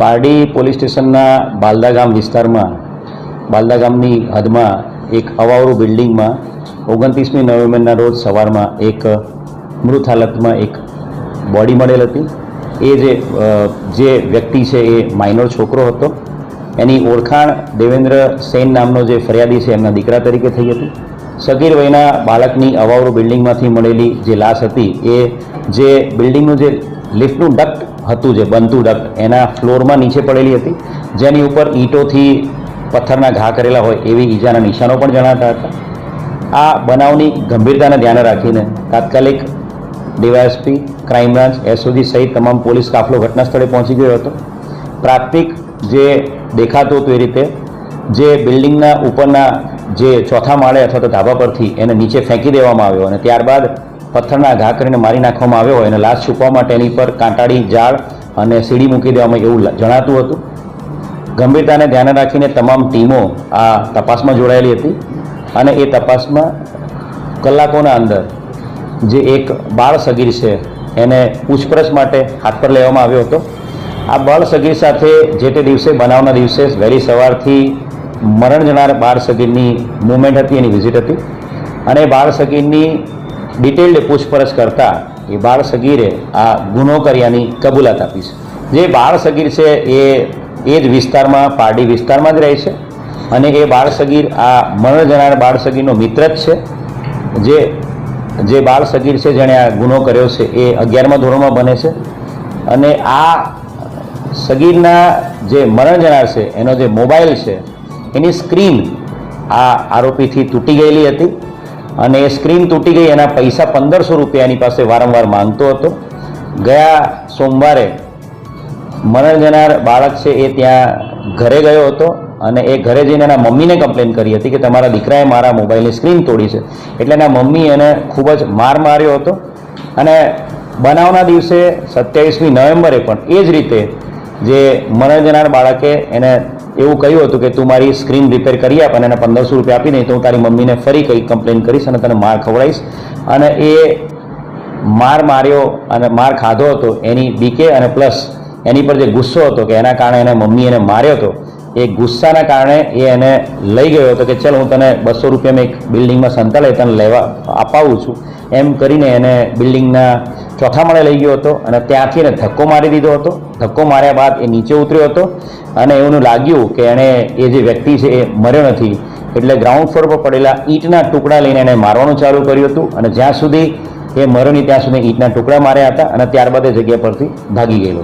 Pardi police સ્ટેશનના બાલદા ગામ વિસ્તારમાં બાલદા ગામની હદમાં એક અવાવરું બિલ્ડિંગમાં ઓગણત્રીસમી નવેમ્બરના રોજ સવારમાં એક મૃત હાલતમાં એક બોડી મળેલ હતી. એ જે જે વ્યક્તિ છે એ માઇનોર છોકરો હતો. એની ઓળખાણ દેવેન્દ્ર સેન નામનો જે ફરિયાદી છે એમના દીકરા તરીકે થઈ હતી. સગીર વયના બાળકની અવાવરું બિલ્ડિંગમાંથી મળેલી જે લાશ હતી એ જે બિલ્ડિંગનું જે લિફ્ટનું ડક્ટ હતું જે બનતું ડક્ટ, એના ફ્લોરમાં નીચે પડેલી હતી. જેની ઉપર ઈંટોથી પથ્થરના ઘા કરેલા હોય એવી ઈજાના નિશાનો પણ જણાતા હતા. આ બનાવની ગંભીરતાને ધ્યાને રાખીને તાત્કાલિક ડીવાયએસપી, ક્રાઇમ બ્રાન્ચ, એસઓજી સહિત તમામ પોલીસ કાફલો ઘટના સ્થળે પહોંચી ગયો હતો. પ્રાથમિક જે દેખાતું હતું એ રીતે, જે બિલ્ડિંગના ઉપરના જે ચોથા માળે અથવા તો ધાબા પરથી એને નીચે ફેંકી દેવામાં આવ્યો અને ત્યારબાદ પથ્થરના ઘા કરીને મારી નાખવામાં આવ્યો હોય અને લાશ છૂપવા માટે એની પર કાંટાળી, જાળ અને સીડી મૂકી દેવામાં એવું જણાતું હતું. ગંભીરતાને ધ્યાને રાખીને તમામ ટીમો આ તપાસમાં જોડાયેલી હતી અને એ તપાસમાં કલાકોના અંદર જે એક બાળ સગીર છે એને પૂછપરછ માટે હાથ પર લેવામાં આવ્યો હતો. આ બાળ સગીર સાથે જે તે દિવસે બનાવના દિવસે વહેલી સવારથી મરણ જનાર બાળ સગીરની મુવમેન્ટ હતી, એની વિઝિટ હતી. અને બાળ સગીરની ડિટેલ્ડ પૂછપરછ કરતાં એ બાળ સગીરે આ ગુનો કર્યાની કબૂલાત આપી છે. જે બાળ સગીર છે એ એ જ વિસ્તારમાં, પારડી વિસ્તારમાં જ રહે છે અને એ બાળ સગીર આ મરણ જનાર બાળ સગીરનો મિત્ર જ છે. જે જે બાળ સગીર છે જેણે આ ગુનો કર્યો છે એ અગિયારમા ધોરણમાં બને છે અને આ સગીરના જે મરણ જનાર છે, એનો જે મોબાઈલ છે, એની સ્ક્રીન આ આરોપીથી તૂટી ગયેલી હતી. અને એ સ્ક્રીન તૂટી ગઈ, એના પૈસા પંદરસો રૂપિયા એની પાસે વારંવાર માંગતો હતો. ગયા સોમવારે મરણ જનાર બાળક છે એ ત્યાં ઘરે ગયો હતો અને એ ઘરે જઈને એના મમ્મીને કમ્પ્લેન કરી હતી કે તમારા દીકરાએ મારા મોબાઈલની સ્ક્રીન તોડી છે. એટલે એના મમ્મી એને ખૂબ જ માર માર્યો હતો. અને બનાવના દિવસે સત્યાવીસમી નવેમ્બરે પણ એ જ રીતે જે મરણ જનાર બાળકે એને એવું કહ્યું હતું કે, તું મારી સ્ક્રીન રિપેર કરી આપ અને એને પંદરસો રૂપિયા આપી નહીં તો હું તારી મમ્મીને ફરી કંઈ કમ્પ્લેન કરીશ અને તને માર ખવડાવીશ. અને એ માર માર્યો અને માર ખાધો હતો એની બીકે અને પ્લસ એની પર જે ગુસ્સો હતો કે એના કારણે એને મમ્મી એને માર્યો હતો, એ ગુસ્સાના કારણે એ એને લઈ ગયો હતો કે, ચલ, હું તને બસો રૂપિયામાં એક બિલ્ડિંગમાં સંતાલે તને લેવા અપાવું છું. એમ કરીને એને બિલ્ડિંગના ચોથા માળે લઈ ગયો હતો અને ત્યાંથી એને ધક્કો મારી દીધો હતો. ધક્કો માર્યા બાદ એ નીચે ઉતર્યો હતો અને એવું લાગ્યું કે એણે એ જે વ્યક્તિ છે એ મર્યો નથી. એટલે ગ્રાઉન્ડ ફ્લોર પર પડેલા ઈંટના ટુકડા લઈને એણે મારવાનું ચાલુ કર્યું હતું અને જ્યાં સુધી એ મર્યો નહીં ત્યાં સુધી ઈંટના ટુકડા માર્યા હતા અને ત્યારબાદ એ જગ્યા પરથી ભાગી ગયેલો